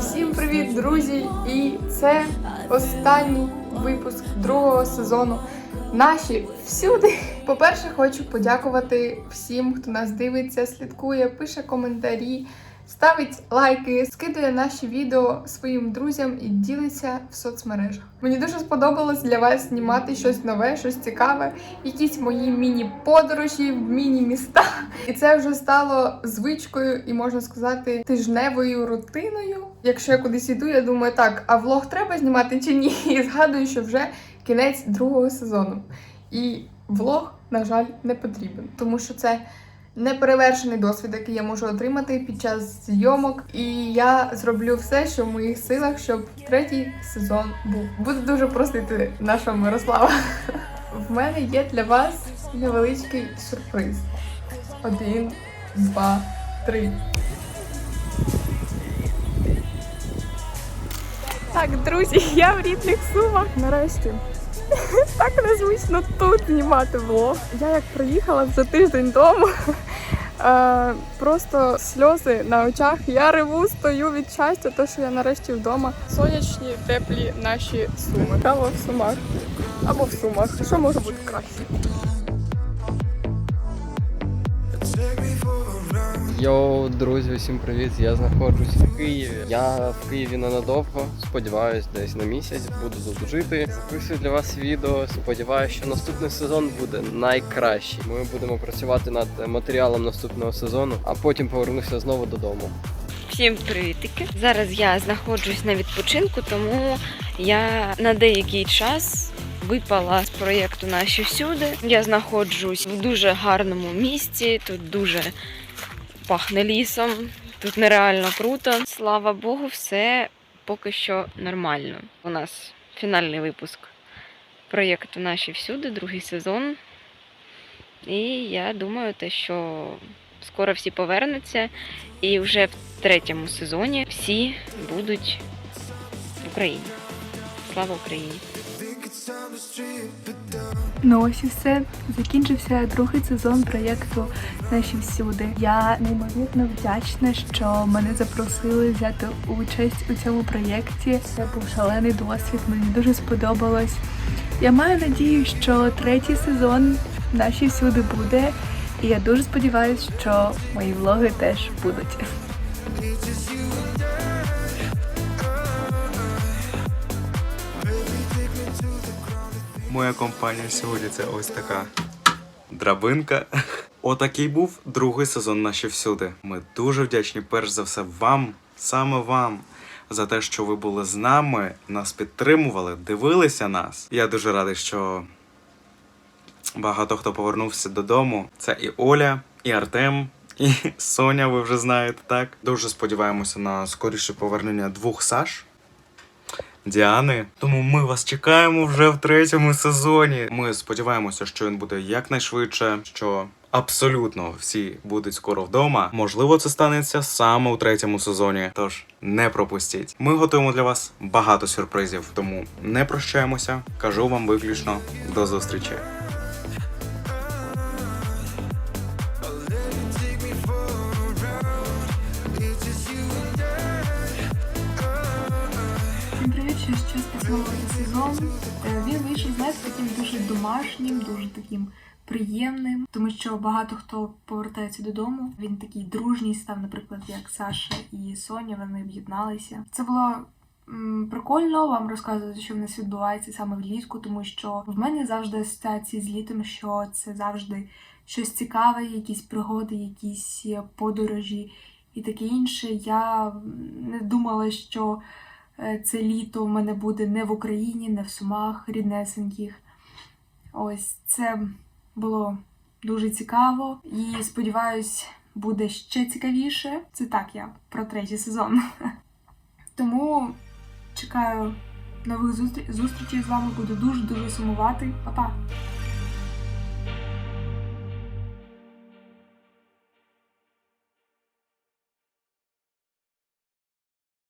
Всім привіт, друзі! І це останній випуск другого сезону. Наші всюди. По-перше, хочу подякувати всім, хто нас дивиться, слідкує, пише коментарі, ставить лайки, скидує наші відео своїм друзям і ділиться в соцмережах. Мені дуже сподобалось для вас знімати щось нове, щось цікаве, якісь мої міні-подорожі, міні-міста. І це вже стало звичкою і можна сказати тижневою рутиною. Якщо я кудись іду, я думаю, так, а влог треба знімати чи ні? І згадую, що вже кінець другого сезону. І влог, на жаль, не потрібен, тому що це неперевершений досвід, який я можу отримати під час зйомок. І я зроблю все, що в моїх силах, щоб третій сезон був. Буду дуже просити нашого Мирослава. В мене є для вас невеличкий сюрприз. Один, два, три. Так, друзі, я в рідних сумах. Нарешті. Так незвично тут знімати влог. Я як приїхала за тиждень дому. Е, Просто сльози на очах. Я реву, стою від щастя, то що я нарешті вдома. Сонячні, теплі наші суми. Кава в сумах. Або в сумах. Що може бути краще? Йоу, друзі, усім привіт! Я знаходжусь в Києві. Я в Києві ненадовго. Сподіваюсь, десь на місяць буду тут жити. Записую для вас відео. Сподіваюся, що наступний сезон буде найкращий. Ми будемо працювати над матеріалом наступного сезону, а потім повернуся знову додому. Всім привітики! Зараз я знаходжусь на відпочинку, тому я на деякий час випала з проєкту Наші всюди. Я знаходжусь в дуже гарному місці. Тут дуже пахне лісом, тут нереально круто. Слава Богу, все поки що нормально. У нас фінальний випуск проєкту Наші всюди, другий сезон. І я думаю, те, що скоро всі повернуться. І вже в третьому сезоні всі будуть в Україні. Слава Україні! Ну ось і все. Закінчився другий сезон проєкту Наші всюди. Я неймовірно вдячна, що мене запросили взяти участь у цьому проєкті. Це був шалений досвід. Мені дуже сподобалось. Я маю надію, що третій сезон наші всюди буде. І я дуже сподіваюся, що мої влоги теж будуть. Моя компанія сьогодні це ось така драбинка. Отакий був другий сезон наші всюди. Ми дуже вдячні, перш за все, вам, саме вам, за те, що ви були з нами, нас підтримували, дивилися нас. Я дуже радий, що багато хто повернувся додому. Це і Оля, і Артем. І Соня, ви вже знаєте, так. Дуже сподіваємося на скоріше повернення двох Саш. Діани. Тому ми вас чекаємо вже в третьому сезоні. Ми сподіваємося, що він буде якнайшвидше, що абсолютно всі будуть скоро вдома. Можливо, це станеться саме у третьому сезоні. Тож не пропустіть. Ми готуємо для вас багато сюрпризів, тому не прощаємося. Кажу вам виключно до зустрічі. Що ще спецновий сезон. Е, Він вийшов, знаєте, таким дуже домашнім, дуже таким приємним, тому що багато хто повертається додому. Він такий дружній став, наприклад, як Саша і Соня. Вони об'єдналися. Це було. м, Прикольно вам розказувати, що в нас відбувається саме влітку, тому що в мене завжди асоціації з літом, що це завжди щось цікаве, якісь пригоди, якісь е, подорожі і таке інше. Я не думала, що це літо в мене буде не в Україні, не в Сумах ріднесеньких. Ось це було дуже цікаво і сподіваюсь, буде ще цікавіше. Це так я про третій сезон. Тому чекаю нових зустрі- зустрічей з вами, буду дуже дуже сумувати. Па-па!